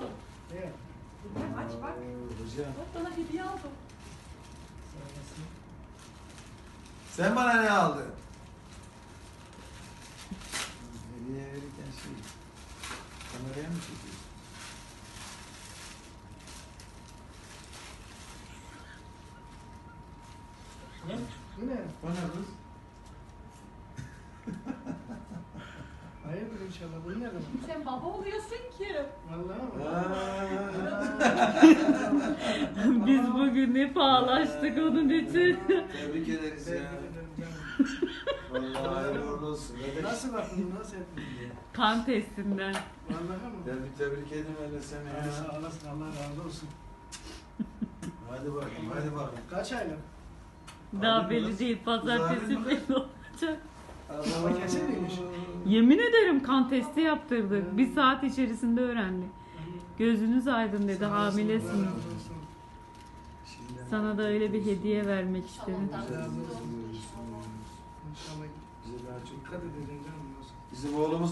aldım. Bilmem aç bak. Oo, Hocam. Bak bana hediye aldım. Sen bana ne aldın? Hediye verirken şey. Kameraya mı çekiyorsun? Ne? Bu ne? Ne kız? Hayırdır inşallah. Bu ne demek? Sen baba oluyorsun ki. Biz bugün ne pahalaştık onun için. Tebrik ederiz ya. Vallahi hayırlı uğurlu olsun. Nasıl baktın? Nasıl ettin? kan testinden. Vallahi mi? Tebrik, tebrik edeyim hele seni ya. sağ olasın. Allah razı olsun. Hadi bakayım, hadi bakayım. Kaç aylık? Daha Abi belli değil. Pazartesi mı? belli olacak. Ama kesin miymiş? Yemin ederim kan testi yaptırdık. Bir saat içerisinde öğrendik. Gözünüz aydın dedi. Şimdiden Sana da öyle bir hediye vermek istedim. Bizim oğlumuz